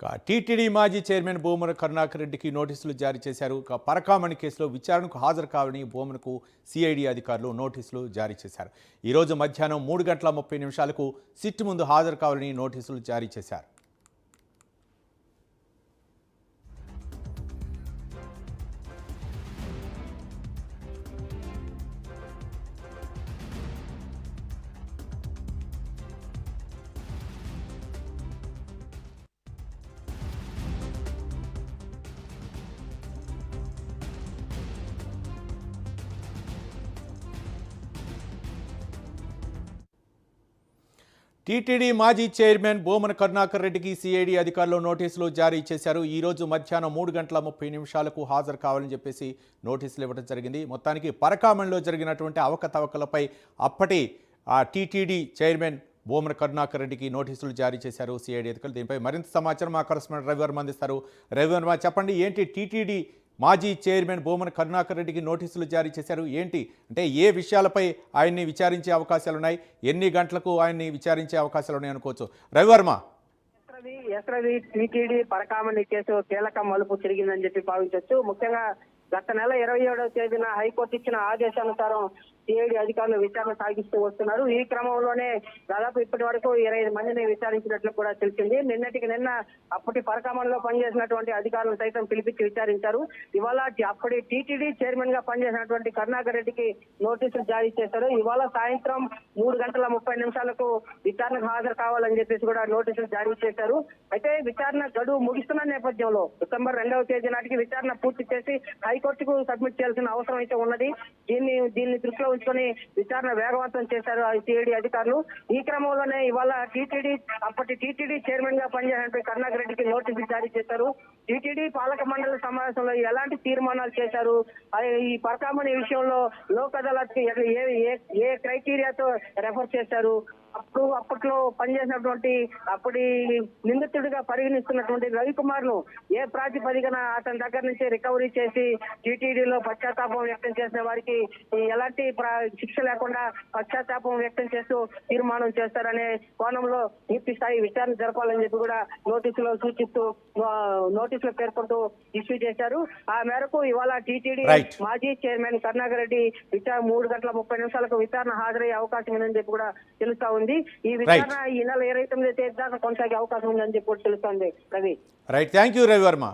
ఇక టీటీడీ మాజీ చైర్మన్ భూమన కరుణాకర్ రెడ్డికి నోటీసులు జారీ చేశారు. ఇక పరకామణి కేసులో విచారణకు హాజరు కావాలని భూమనకు సిఐడి అధికారులు నోటీసులు జారీ చేశారు. ఈరోజు మధ్యాహ్నం మూడు గంటల ముప్పై నిమిషాలకు సిట్ ముందు హాజరు కావాలని నోటీసులు జారీ చేశారు. టీటీడీ మాజీ చైర్మన్ బోమన కరుణాకర్ రెడ్డికి సిఐడి అధికారులు నోటీసులు జారీ చేశారు. ఈ రోజు మధ్యాహ్నం మూడు గంటల ముప్పై నిమిషాలకు హాజరు కావాలని చెప్పేసి నోటీసులు ఇవ్వడం జరిగింది. మొత్తానికి పరకామణిలో జరిగినటువంటి అవకతవకలపై అప్పటి ఆ టీటీడీ చైర్మన్ బోమన కరుణాకర్ రెడ్డికి నోటీసులు జారీ చేశారు సిఐడి అధికారులు. దీనిపై మరింత సమాచారం మా కరస్పాండెంట్ రవివర్మ అందిస్తారు. రవివర్మ చెప్పండి ఏంటి టీటీడీ మాజీ చైర్మన్ భూమన కరుణాకర్ రెడ్డికి నోటీసులు జారీ చేశారు. ఏంటి? అంటే ఏ విషయాలపై ఆయన్ని విచారించే అవకాశాలు ఉన్నాయి ఎన్ని గంటలకు ఆయన్ని విచారించే అవకాశాలు ఉన్నాయి అనుకోవచ్చు. రవివర్మ. ఎస్రవి టీటీడీ పరకామణి కేసు కీలక మలుపు తిరిగిందని చెప్పి భావించవచ్చు ముఖ్యంగా గత నెల ఇరవై ఏడవ తేదీన హైకోర్టు ఇచ్చిన ఆదేశానుసారం సిఐడి అధికారులు విచారణ సాగిస్తూ వస్తున్నారు. ఈ క్రమంలోనే దాదాపు ఇప్పటి వరకు ఇరవై ఐదు మందిని విచారించినట్లు కూడా తెలిసింది. నిన్నటికి నిన్న అప్పటి పరకామణిలో పనిచేసినటువంటి అధికారులను సైతం పిలిపించి విచారించారు. ఇవాళ అప్పటి టీటీడీ చైర్మన్గా పనిచేసినటువంటి కరుణాకర్ రెడ్డికి నోటీసులు జారీ చేశారు. ఇవాళ సాయంత్రం మూడు గంటల ముప్పై నిమిషాలకు విచారణకు హాజరు కావాలని చెప్పేసి కూడా నోటీసులు జారీ చేశారు. అయితే విచారణ గడువు ముగిస్తున్న నేపథ్యంలో డిసెంబర్ రెండవ తేదీ నాటికి విచారణ పూర్తి చేసి హైకోర్టుకు సబ్మిట్ చేయాల్సిన అవసరం అయితే ఉన్నది. దీన్ని దీన్ని దృష్టిలో ఉంచుకొని విచారణ వేగవంతం చేశారు సిఐడి అధికారులు. ఈ క్రమంలోనే ఇవాళ టీటీడీ అప్పటి టీటీడీ చైర్మన్గా పనిచేసినటువంటి కరుణాకర్ రెడ్డికి నోటీసులు జారీ చేశారు. టీటీడీ పాలక మండలి సమావేశంలో ఎలాంటి తీర్మానాలు చేశారు? ఈ పరకామణి విషయంలో లోక్ అదాలత్కి ఏ ఏ- ఏ క్రైటీరియాతో రెఫర్ చేశారు? అప్పుడు అప్పట్లో పనిచేసినటువంటి అప్పటి నిందితుడిగా పరిగణిస్తున్నటువంటి రవికుమార్ను ఏ ప్రాతిపదికన అతని దగ్గర నుంచి రికవరీ చేసి టీటీడీలో పశ్చాత్తాపం వ్యక్తం చేసిన వారికి ఎలాంటి శిక్ష లేకుండా పశ్చాత్తాపం వ్యక్తం చేస్తూ తీర్మానం చేస్తారనే కోణంలో పూర్తి స్థాయి విచారణ జరపాలని చెప్పి కూడా నోటీసులో సూచిస్తూ నోటీసులో పేర్కొంటూ ఇష్యూ చేశారు ఆ మేరకు ఇవాళ టీటీడీ. మాజీ చైర్మన్ కరుణాకర్ రెడ్డి విచారణ మూడు గంటల ముప్పై నిమిషాలకు విచారణ హాజరయ్యే అవకాశం ఉందని చెప్పి కూడా తెలుస్తా ఉంది ఈ విచారణ ఈ నెల ఇరవై తొమ్మిది తేదీ దాకా కొనసాగే అవకాశం ఉందని చెప్పి తెలుస్తోంది Ravi. Right thank you Ravi Varma